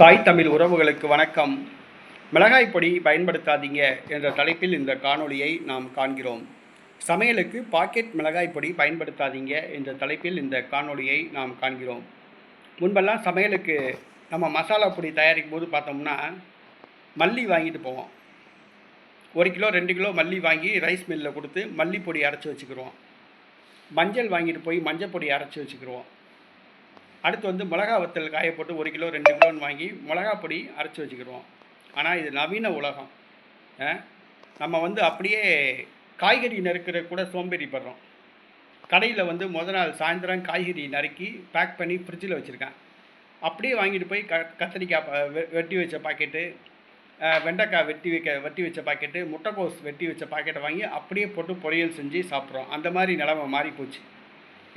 தாய் தமிழ் உறவுகளுக்கு வணக்கம். மிளகாய் பொடி பயன்படுத்தாதீங்க என்ற தலைப்பில் இந்த காணொளியை நாம் காண்கிறோம். சமையலுக்கு பாக்கெட் மிளகாய் பொடி பயன்படுத்தாதீங்க என்ற தலைப்பில் இந்த காணொளியை நாம் காண்கிறோம். முன்பெல்லாம் சமையலுக்கு நம்ம மசாலா பொடி தயாரிக்கும் போது பார்த்தோம்னா மல்லி வாங்கிட்டு போவோம். ஒரு கிலோ ரெண்டு கிலோ மல்லி வாங்கி ரைஸ் மில்லில் கொடுத்து மல்லி பொடி அரைச்சி வச்சுக்கிருவோம். மஞ்சள் வாங்கிட்டு போய் மஞ்சள் பொடி அரைச்சி வச்சுக்கிடுவோம் அடுத்து வந்து மிளகா வத்தல் காய போட்டு ஒரு கிலோ ரெண்டு கிலோன்னு வாங்கி மிளகா பொடி அரைச்சி வச்சுக்கிடுவோம் ஆனால் இது நவீன உலகம். நம்ம வந்து அப்படியே காய்கறி நறுக்கிற கூட சோம்பேறிப்படுறோம். கடையில் வந்து முத நாள் சாயந்தரம் காய்கறி நறுக்கி பேக் பண்ணி ஃப்ரிட்ஜில் வச்சுருக்கேன். அப்படியே வாங்கிட்டு போய் க கத்திரிக்காய் வெட்டி வச்ச பாக்கெட்டு வெண்டைக்காய் வெட்டி வைக்க வெட்டி வச்ச பாக்கெட்டு முட்டைக்கோஸ் வெட்டி வச்ச பாக்கெட்டை வாங்கி அப்படியே போட்டு பொரியல் செஞ்சு சாப்பிட்றோம். அந்த மாதிரி நிலமை மாறி போச்சு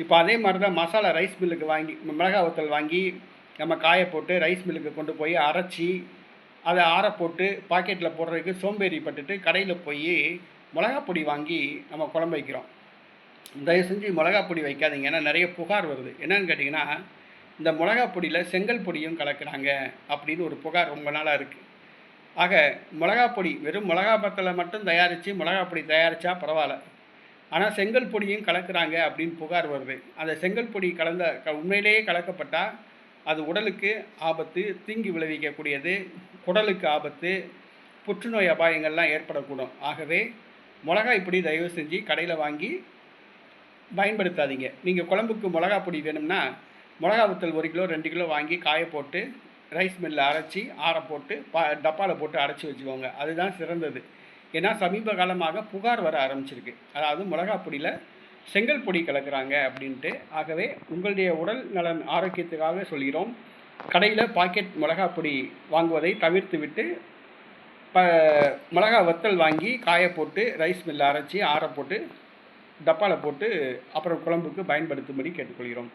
இப்போ அதே மாதிரி தான் மசாலா ரைஸ் மில்லுக்கு வாங்கி மிளகா வத்தல் வாங்கி நம்ம காய போட்டு ரைஸ் மில்லுக்கு கொண்டு போய் அரைச்சி அதை ஆற போட்டு பாக்கெட்டில் போடுறதுக்கு சோம்பேறிப்பட்டுட்டு கடையில் போய் மிளகா பொடி வாங்கி நம்ம குழம்பு வைக்கிறோம். தயவு செஞ்சு மிளகா பொடி வைக்காதீங்க. ஏன்னா நிறைய புகார் வருது. என்னன்னு கேட்டிங்கன்னா இந்த மிளகா பொடியில் செங்கல் பொடியும் கலக்கிறாங்க அப்படின்னு ஒரு புகார் ரொம்ப நாளாக இருக்குது ஆக மிளகா பொடி வெறும் மிளகா பத்தலை மட்டும் தயாரித்து மிளகா பொடி தயாரித்தா பரவாயில்ல. ஆனால் செங்கல் பொடியும் கலக்கிறாங்க அப்படின்னு புகார் வருது. அந்த செங்கல் பொடி கலந்த க உண்மையிலேயே கலக்கப்பட்டால் அது உடலுக்கு ஆபத்து தீங்கு விளைவிக்கக்கூடியது குடலுக்கு ஆபத்து புற்றுநோய் அபாயங்கள்லாம் ஏற்படக்கூடும். ஆகவே மிளகாய் பொடி தயவு செஞ்சு கடையில் வாங்கி பயன்படுத்தாதீங்க. நீங்கள் குழம்புக்கு மிளகா பொடி வேணும்னா மிளகா வத்தல் ஒரு கிலோ ரெண்டு கிலோ வாங்கி காய போட்டு ரைஸ் மில்லில் அரைச்சி ஆற போட்டு பா டப்பாவில் போட்டு அரைச்சி வச்சுக்கோங்க. அதுதான் சிறந்தது. ஏன்னா சமீப காலமாக புகார் வர ஆரம்பிச்சிருக்கு. அதாவது மிளகா பொடியில் செங்கல் பொடி கலக்குறாங்க அப்படின்ட்டு. ஆகவே உங்களுடைய உடல் நலன் ஆரோக்கியத்துக்காக சொல்கிறோம். கடையில் பாக்கெட் மிளகா பொடி வாங்குவதை தவிர்த்து விட்டு ப மிளகா வத்தல் வாங்கி காய போட்டு ரைஸ் மில்லில் அரைச்சி ஆற போட்டு டப்பாவில் போட்டு அப்புறம் குழம்புக்கு பயன்படுத்தும்படி கேட்டுக்கொள்கிறோம்.